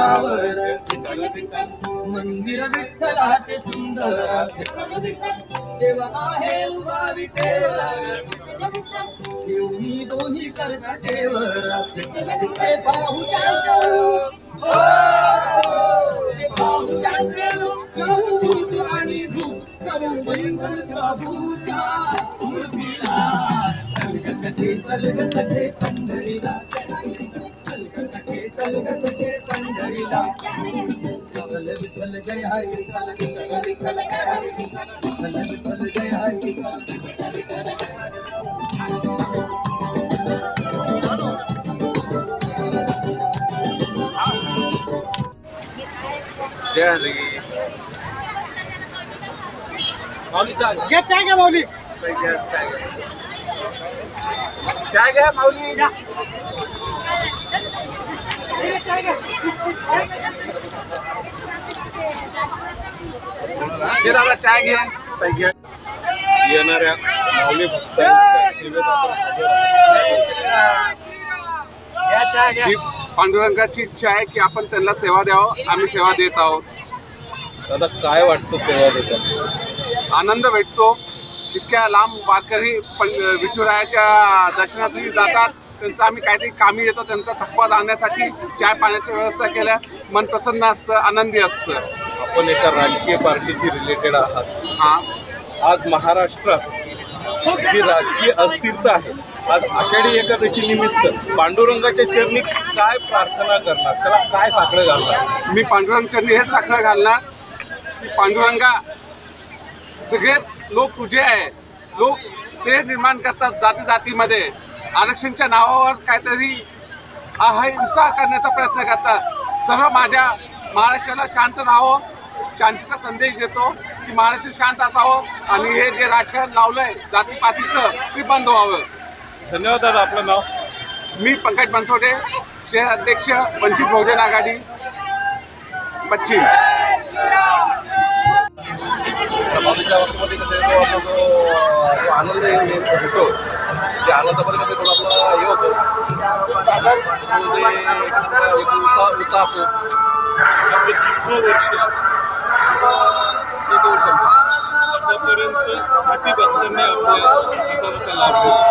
चंद्रभागा मंदिर विठ्ठलाचे सुंदर देव आहे उभा विठेवर देवनी दोन्ही कर्नाटेवर ते पाहू त्यांच्या ते पाहू आणि धूप करू वैकुंठ मूर्तीला. विठ्ठल, विठ्ठल, जय हरी विठ्ठल, विठ्ठल, विठ्ठल, जय हरी विठ्ठल. विठ्ठल, विठ्ठल, जय हरी विठ्ठल. जय हरी माऊली चहा घ्या. घ्या चाय घ्या माऊली चाय घ्या, चाय घ्या. चाय घ्या माऊली घे दादा चाय घे. चाय घ्या येणाऱ्या माऊली भक्तांच्या सेवेत आपण हजर आहोत. ही पांडुरंगाची इच्छा आहे की आपण त्यांना सेवा द्यावं आम्ही सेवा देत आहोत. दादा काय वाटतं सेवा देतात? आनंद भेटतो. जितक्या लांब वारकरी पण विठुरायाच्या दर्शनासाठी जातात त्यांचं आम्ही काहीतरी कामी येतो त्यांचा थकवा जाण्यासाठी चाय पाण्याची व्यवस्था केल्या मन प्रसन्न असतं आनंदी असतं. आपण एका राजकीय पार्टीशी रिलेटेड आहात. हा. आज महाराष्ट्रात जी राजकीय अस्थिरता आहे. आज आषाढी एकादशी निमित्त पांडुरंगाच्या चरणी काय प्रार्थना करणार? त्याला काय साकडं घालणार? मी पांडुरंग चरणी हेच साखर घालणार की पांडुरंगा सगळेच लोक तुझे आहे. लोक ते निर्माण करतात जाती जातीमध्ये आरक्षणच्या नावावर काहीतरी अहिंसा करण्याचा प्रयत्न करतात. सर्व माझ्या महाराष्ट्राला शांत राहावं शांतीचा संदेश देतो की महाराष्ट्र शांत असावं आणि हे जे राजकारण लावलंय जातीपातीचं ते बंद व्हावं. धन्यवाद दादा आपलं नाव? मी पंकज बनसोडे शहर अध्यक्ष वंचित बहुजन आघाडी पश्चिम. माऊलीच्या बाबतीमध्ये कसं तो आपला जो जो आनंद होतो त्या आनंदामध्ये कसं थोडं आपलं हे होतं. त्यामध्ये एक उत्साह उत्साह असतो. आपलं कितवं वर्ष? चौथं वर्ष. आतापर्यंत किती भक्तांनी आपल्या लाभ धन्यवाद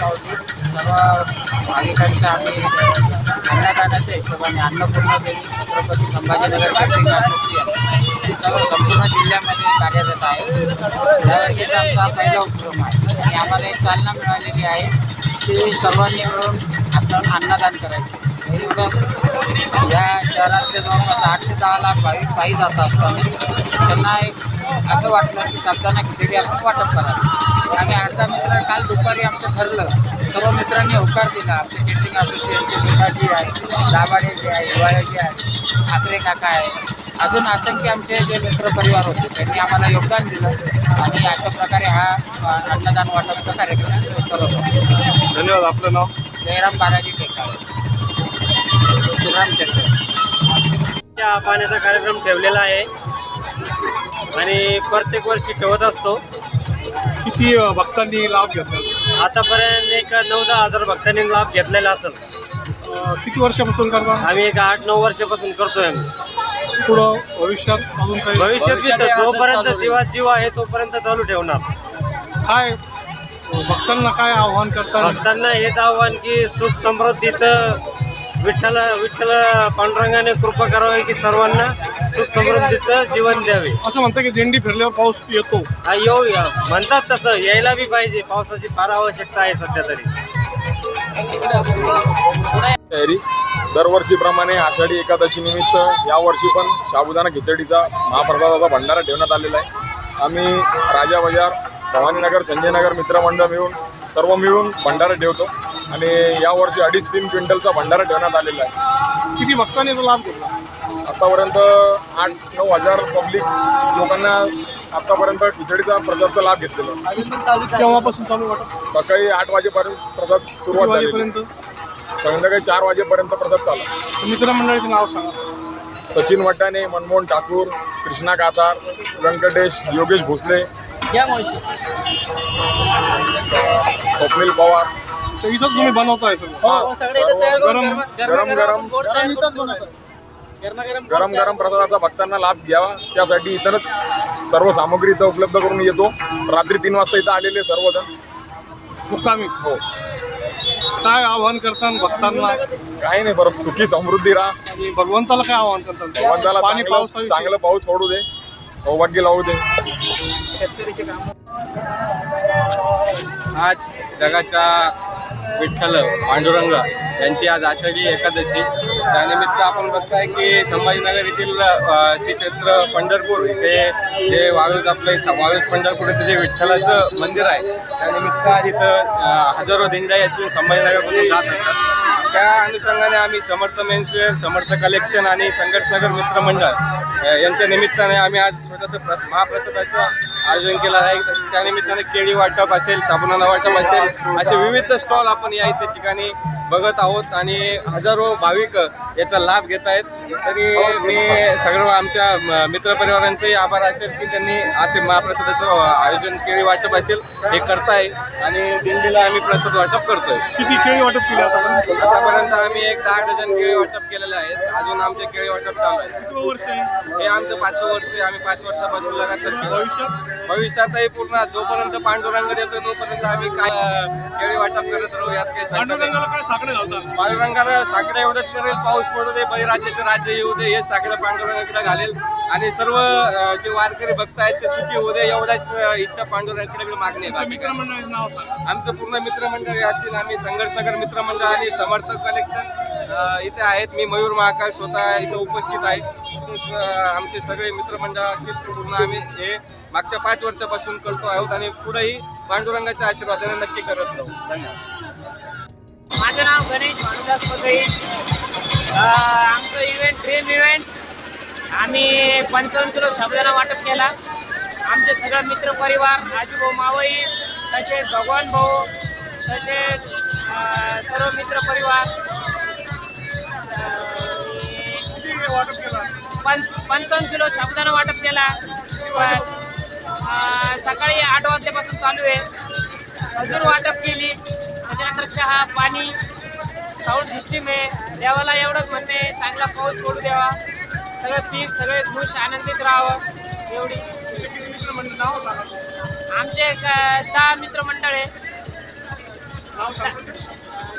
माऊली सर्व भाविकांचं आम्ही अन्नदानाच्या हिशोबाने अन्नपूर्णा देवी छत्रपती संभाजीनगर कॅटरिंग असोसिएशन सर्व संपूर्ण जिल्ह्यामध्ये कार्यरत आहे. यावर्षीचा आमचा पहिला उपक्रम आहे. आणि आम्हाला एक चालना मिळालेली आहे की सर्वांनी मिळून आपण अन्नदान करायचं. एवढं या शहरातले जवळपास आठ ते दहा लाख भाविक पायी जात असताना त्यांना एक असं वाटलं की जाताना खिचडी आपण वाटप करावं. आम्ही अर्धा मित्र काल दुपारी आमचं ठरलं. सर्व मित्रांनी होकार दिला. आमचे केटरिंग असोसिएशनचे नेताजी आहे दाभाडे जे आहे हिवाळे जे आहे ठाकरे काका आहे. अजून असंख्य आमचे जे मित्र परिवार होते त्यांनी आम्हाला योगदान दिलं. आणि अशा प्रकारे हा अन्नदान वाटपचा कार्यक्रम करत होतो धन्यवाद. आपलं नाव? जयराम बालाजी टेकाळे. श्रीराम टेकाळे. चहा पाण्याचा कार्यक्रम ठेवलेला आहे. आणि प्रत्येक वर्षी ठेवत असतो. किती अ, भक्तांनी लाभ घेतला? आतापर्यंत एक नऊ दहा हजार भक्तांनी लाभ घेतलेला असेल. अ, किती वर्षापासून करता? आम्ही एक आठ नऊ वर्षापासून करतोय आम्ही. पुढं भविष्यात अजून काही भविष्यात बी तर जोपर्यंत जीवा जीव आहे तोपर्यंत चालू ठेवणार. काय भक्तांना काय आव्हान करता? भक्तांना हेच आव्हान की सुख समृद्धीचं विठ्ठल विठ्ठल पांडुरंगाने कृपा करावी की सर्वांना सुख समृद्धीचं जीवन द्यावे. असं म्हणतं की दिंडी फिरल्यावर पाऊस येतो. हा येऊ या. म्हणतात तसं. यायला बी पाहिजे. पावसाची फार आवश्यकता आहे सध्या तरी. तयारी. दरवर्षीप्रमाणे आषाढी एकादशी निमित्त यावर्षी पण साबुदाणा खिचडीचा महाप्रसादाचा भंडारा ठेवण्यात आलेला आहे. आम्ही राजा बाजार भवानीनगर संजयनगर मित्रमंडळ मिळून सर्व मिळून भंडारा ठेवतो. आणि यावर्षी अडीच तीन क्विंटलचा भंडारा ठेवण्यात आलेला आहे. किती भक्तांनी याचा लाभ घेतला? आतापर्यंत आठ नऊ हजार पब्लिक लोकांना आतापर्यंत खिचडीचा प्रसादचा लाभ घेतलेला. केव्हापासून चालू वाटत सकाळी आठ वाजेपर्यंत प्रसाद सुरुवात झाली वाजेपर्यंत? संध्याकाळी चार वाजेपर्यंत प्रसाद चालला मित्रमंडळाचे नाव सांगा. सचिन वटाणे मनमोहन ठाकूर कृष्णा कातार व्यंकटेश योगेश भोसले. स्वप्नील पवार तर इथंच तुम्ही बनवताय सगळं. हा, हो, सगळे इथं तयार करून गरम- गरम- गरम- गरम- गोड तयार करून ठेवतो. गरमागरम गोड गरम गरम प्रसादाचा भक्तांना लाभ घ्यावा. त्यासाठी इथंच सर्व सामग्री इथं उपलब्ध करून येतो. रात्री तीन वाजता इथं आलेले सर्वजण. मुक्कामी. हो. काय आव्हान करतात भक्तांना? काही नाही बरं सुखी समृद्धी राहा. आणि भगवंताला काय आव्हान करतात भगवंताला पाणी चांगलं पावसाविषयी. चांगलं पाऊस पडू दे. सौभाग्य लावू दे. आज जगाचा विठ्ठल पांडुरंग यांची आज आषाढी एकादशी. त्यानिमित्त आपण बघताय की संभाजीनगर येथील श्री क्षेत्र पंढरपूर इथे जे वाळूज आपलं वाळूज पंढरपूर इथे जे विठ्ठलाचं मंदिर आहे त्यानिमित्त आज इथं हजारो दिंड्या येथून संभाजीनगरमधून जात असतात. त्या अनुषंगाने आम्ही समर्थ मेन्सवेअर समर्थ कलेक्शन आणि संघर्षनगर मित्रमंडळ यांच्या निमित्ताने आम्ही आज छोटंसं प्रस महाप्रसादाचं आयोजन केलं आहे. त्यानिमित्ताने केळी वाटप असेल साबुदाणा वाटप असेल असे विविध स्टॉल आपण या इथे ठिकाणी बघत आहोत आणि हजारो भाविक याचा लाभ घेत आहेत. तरी मी सगळं आमच्या म- मित्रपरिवारांचेही आभार असेल की त्यांनी असे महाप्रसादाचं आयोजन केळी वाटप असेल हे करताय आणि दिंडीला आम्ही प्रसाद वाटप करतोय. किती केळी वाटप केली आतापर्यंत? आतापर्यंत आम्ही एक दहा डझन केळी वाटप केलेले आहेत. अजून आमचे केळी वाटप चालू आहे? हे आमचं पाचवं वर्ष आम्ही पाच वर्षापासून लगातार भविष्यातही पूर्ण जोपर्यंत पांडुरंग देतोय तोपर्यंत आम्ही काय केळी वाटप करत राहू यात काही काय साकडे घालतात पांडुरंगाला साकडं एवढंच करेल पाऊस पडू दे बळीराज्याचं राज्य येऊ दे हे साकडं पांडुरंगाकडे घालेल. आणि सर्व जे वारकरी भक्त आहेत ते सुखी होऊ दे एवढाच अं, इच्छा पांडुरंगाकडे मागणी आहे आमचं पूर्ण मित्रमंडळ असतील आम्ही संघर्षनगर मित्रमंडळ आणि समर्थक कलेक्शन इथे आहेत. मी मयूर महाकाळ स्वतः इथे उपस्थित आहे. तसेच आमचे सगळे मित्रमंडळ असतील पूर्ण आम्ही हे मागच्या पाच वर्षापासून करतो आहोत आणि पुढेही पांडुरंगाच्या आशीर्वादाने नक्की करत राहू. धन्यवाद. माझं नाव गणेश भानुदास पगई आमचं इव्हेंट ड्रीम इव्हेंट आम्ही पंचावन्न किलो शब्दांना वाटप केला. आमचे सगळं मित्रपरिवार आजूभाऊ मावई तसेच भगवान भाऊ तसेच सर्व मित्रपरिवार वाटप केलं पं पंचावन्न किलो शब्दांना वाटप केला. सकाळी आठ वाजल्यापासून चालू आहे. अजून वाटप केली. त्याच्यानंतर चहा पाणी साऊंड सिस्टीम आहे. देवाला एवढंच म्हणणे चांगला पाऊस पडू द्यावा. सगळं पीक सगळे खुश आनंदित राहावं. एवढी. आमचे दहा मित्रमंडळ आहे.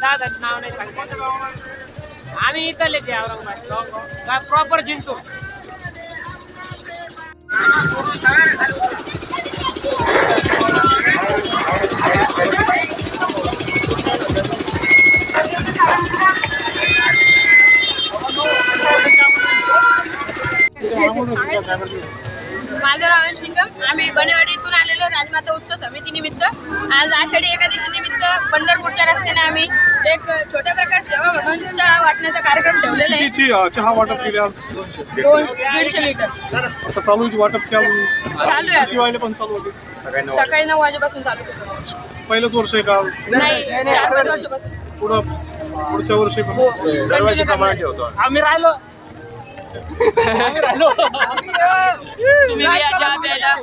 दहा जण नाव नाही सांगते आम्ही इथलेच आहे औरंगाबाद. प्रॉपर जिंतूर. माझं नाव शिंगम. आम्ही बनेवाडी इथून आलेलो राजमाता उत्सव समितीनिमित्त. आज आषाढी एकादशी निमित्त पंढरपूरच्या रस्त्याने आम्ही एक छोट्या प्रकार सेवा म्हणून चहा वाटण्याचा कार्यक्रम ठेवलेला आहे. कितीची अ, चहा वाटप केली आज? दोन दीडशे लिटर. आता चालू आहे वाटप केलं चालू आहे किती पण चालू होते? सकाळी नऊ वाजेपासून चालू. पहिलंच वर्ष आहे का? नाही चार पाच वर्षापासून. पुढं पुढच्या वर्षी पण. हो कंटिन्यू. आम्ही राहिलो. तुम्ही या चहा प्यायला